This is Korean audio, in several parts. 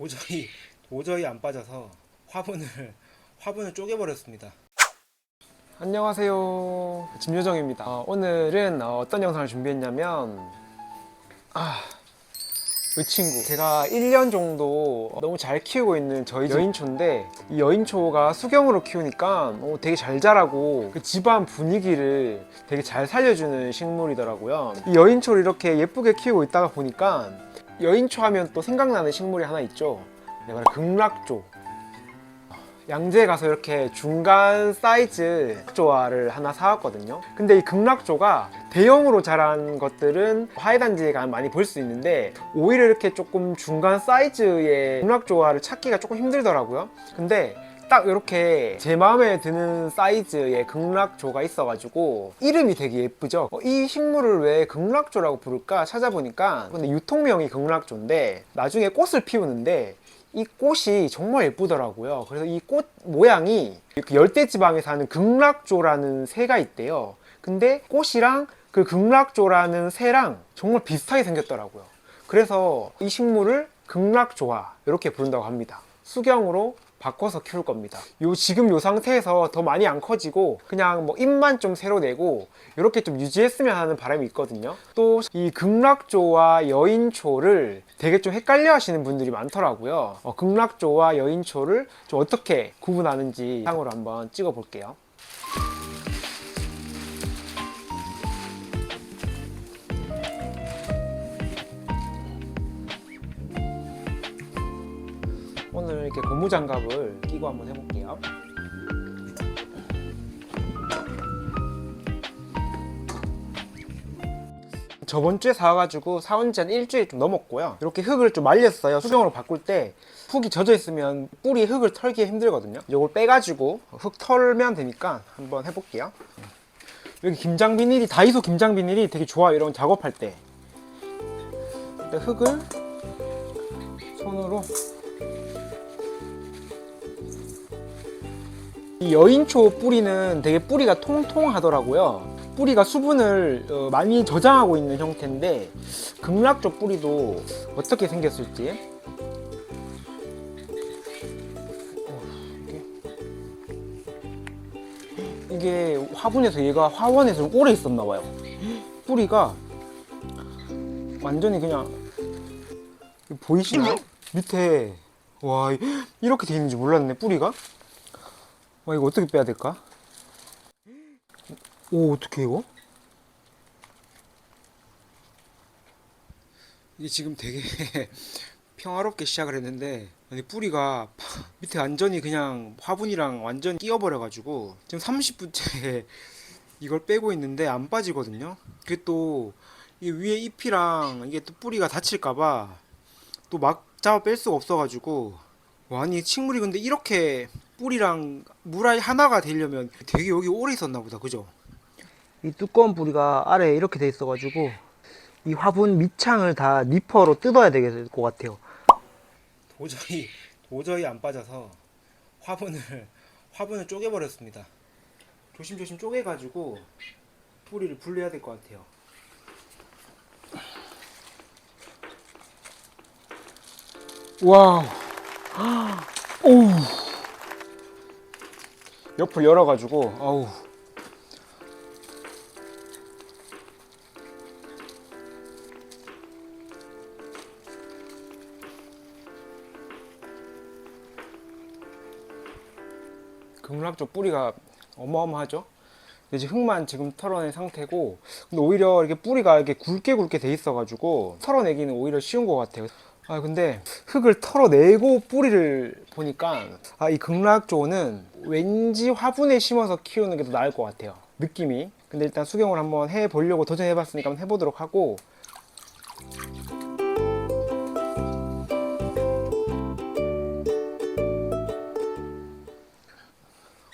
도저히 도저히 안 빠져서 화분을 화분을 쪼개버렸습니다. 안녕하세요. 김효정입니다. 어, 오늘은 어, 떤 영상을 준비했냐면 아, 이 친구 제가 1년 정도 너무 잘 키우고 있는 저희 집 여인초인데 이 여인초가 수경으로 키우니까 어, 되게 잘 자라고 그 집안 분위기를 되게 잘 살려주는 식물이더라고요. 이 여인초를 이렇게 예쁘게 키우고 있다가 보니까 여인초 하면 또 생각나는 식물이 하나 있죠. 네, 바로 극락조. 양재에 가서 이렇게 중간 사이즈 조화를 하나 사왔거든요. 근데 이 극락조가 대형으로 자란 것들은 화훼단지에 가면 많이 볼 수 있는데 오히려 이렇게 조금 중간 사이즈의 극락조화를 찾기가 조금 힘들더라고요. 근데 딱 이렇게 제 마음에 드는 사이즈의 극락조가 있어가지고 이름이 되게 예쁘죠. 어, 이 식물을 왜 극락조라고 부를까 찾아보니까 근데 유통명이 극락조인데 나중에 꽃을 피우는데 이 꽃이 정말 예쁘더라고요. 그래서 이 꽃 모양이 그 열대지방에 사는 극락조라는 새가 있대요. 근데 꽃이랑 그 극락조라는 새랑 정말 비슷하게 생겼더라고요. 그래서 이 식물을 극락조화 이렇게 부른다고 합니다. 수경으로 바꿔서 키울 겁니다. 요 지금 요 상태에서 더 많이 안 커지고 그냥 뭐 잎만 좀 새로 내고 이렇게 좀 유지했으면 하는 바람이 있거든요. 또 이 극락조와 여인초를 되게 좀 헷갈려 하시는 분들이 많더라고요. 어, 극락조와 여인초를 좀 어떻게 구분하는지 상으로 한번 찍어 볼게요. 오늘 이렇게 고무장갑을 끼고 한번 해볼게요. 저번 주에 사와가지고 사온 지 한 일주일 좀 넘었고요. 이렇게 흙을 좀 말렸어요. 수경으로 바꿀 때 흙이 젖어 있으면 뿌리 흙을 털기 힘들거든요. 이걸 빼가지고 흙 털면 되니까 한번 해볼게요. 여기 김장 비닐이 다이소 김장 비닐이 되게 좋아요. 이런 작업할 때. 흙을 손으로 이 여인초 뿌리는 되게 뿌리가 통통하더라고요. 뿌리가 수분을 어, 많이 저장하고 있는 형태인데 극락조 뿌리도 어떻게 생겼을지 어, 이게 화분에서 얘가 화원에서 오래 있었나 봐요. 뿌리가 완전히 그냥 보이시나요? 밑에 와 이렇게 돼 있는지 몰랐네 뿌리가. 와 이거 어떻게 빼야 될까? 오 어떻게 이거? 이게 지금 되게 평화롭게 시작을 했는데 아니 뿌리가 밑에 완전히 그냥 화분이랑 완전 끼어버려 가지고 지금 30분째 이걸 빼고 있는데 안 빠지거든요. 그게 또 이 위에 잎이랑 이게 또 뿌리가 다칠까봐 또 막 잡아 뺄 수가 없어가지고 와, 아니 식물이 근데 이렇게 뿌리랑 물알 하나가 되려면 되게 여기 오래 있었나 보다 그죠? 이 두꺼운 뿌리가 아래에 이렇게 돼 있어가지고 이 화분 밑창을 다 니퍼로 뜯어야 될 것 같아요. 도저히 도저히 안 빠져서 화분을 화분을 쪼개버렸습니다. 조심조심 쪼개가지고 뿌리를 분리해야 될 것 같아요. 와우. 오우. 옆을 열어가지고 아우. 극락조 뿌리가 어마어마하죠. 이제 흙만 지금 털어낸 상태고, 근데 오히려 이렇게 뿌리가 이렇게 굵게 굵게 돼 있어가지고 털어내기는 오히려 쉬운 것 같아요. 아 근데 흙을 털어내고 뿌리를 보니까 아 이 극락조는 왠지 화분에 심어서 키우는 게 더 나을 것 같아요. 느낌이. 근데 일단 수경을 한번 해보려고 도전해봤으니까 한번 해보도록 하고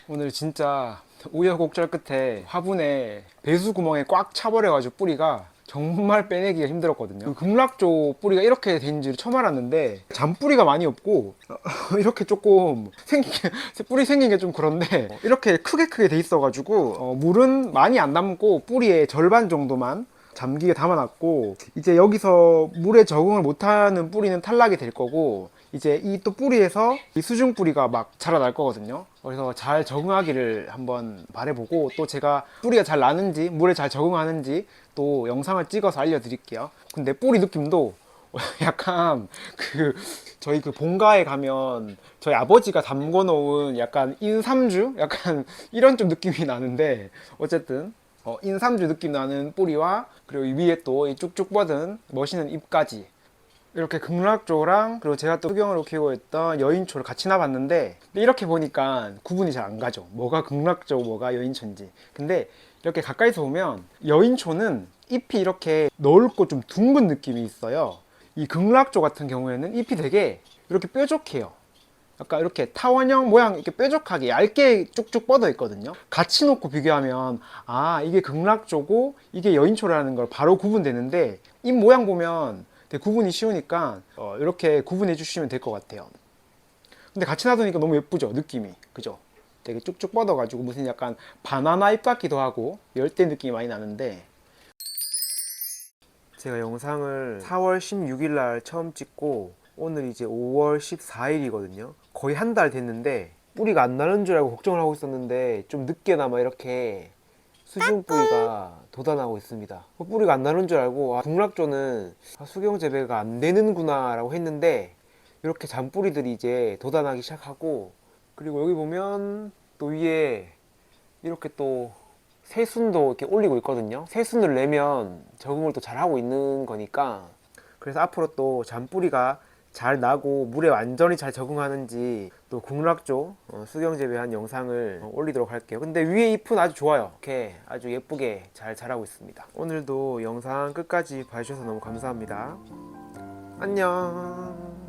오늘 진짜 우여곡절 끝에 화분에 배수 구멍에 꽉 차버려가지고 뿌리가 정말 빼내기가 힘들었거든요. 그 극락조 뿌리가 이렇게 된줄 처음 알았는데 잔뿌리가 많이 없고 이렇게 조금 생긴 게, 뿌리 생긴 게 좀 그런데 이렇게 크게 크게 돼 있어가지고 어, 물은 많이 안 남고 뿌리의 절반 정도만 잠기게 담아놨고 이제 여기서 물에 적응을 못하는 뿌리는 탈락이 될 거고 이제 이 또 뿌리에서 이 수중 뿌리가 막 자라날 거거든요. 그래서 잘 적응하기를 한번 바래보고 또 제가 뿌리가 잘 나는지 물에 잘 적응하는지 또 영상을 찍어서 알려드릴게요. 근데 뿌리 느낌도 약간 그 저희 그 본가에 가면 저희 아버지가 담궈 놓은 약간 인삼주 약간 이런 좀 느낌이 나는데 어쨌든 어, 인삼주 느낌 나는 뿌리와 그리고 이 위에 또이 쭉쭉 뻗은 멋있는 잎까지 이렇게 극락조랑 그리고 제가 또 수경으로 키우고 있던 여인초를 같이 놔봤는데 이렇게 보니까 구분이 잘 안 가죠. 뭐가 극락조 뭐가 여인초인지. 근데 이렇게 가까이서 보면 여인초는 잎이 이렇게 넓고 좀 둥근 느낌이 있어요. 이 극락조 같은 경우에는 잎이 되게 이렇게 뾰족해요. 약간 이렇게 타원형 모양 이렇게 뾰족하게 얇게 쭉쭉 뻗어 있거든요. 같이 놓고 비교하면 아 이게 극락조고 이게 여인초라는 걸 바로 구분되는데 잎 모양 보면 구분이 쉬우니까 어, 이렇게 구분해 주시면 될 것 같아요. 근데 같이 놔두니까 너무 예쁘죠 느낌이 그죠? 되게 쭉쭉 뻗어 가지고 무슨 약간 바나나 잎 같기도 하고 열대 느낌이 많이 나는데 제가 영상을 4월 16일 날 처음 찍고 오늘 이제 5월 14일이거든요. 거의 한 달 됐는데 뿌리가 안 나는 줄 알고 걱정을 하고 있었는데 좀 늦게나마 이렇게 수중 뿌리가 돋아나고 있습니다. 그 뿌리가 안 나는 줄 알고 아, 북락조는 아, 수경 재배가 안 되는구나 라고 했는데 이렇게 잔뿌리들이 이제 돋아나기 시작하고 그리고 여기 보면 또 위에 이렇게 또 새순도 이렇게 올리고 있거든요. 새순을 내면 적응을 또 잘하고 있는 거니까 그래서 앞으로 또 잔뿌리가 잘 나고 물에 완전히 잘 적응하는지 또 국락조 어, 수경 재배 한 영상을 어, 올리도록 할게요. 근데 위에 잎은 아주 좋아요. 이렇게 아주 예쁘게 잘 자라고 있습니다. 오늘도 영상 끝까지 봐주셔서 너무 감사합니다. 안녕.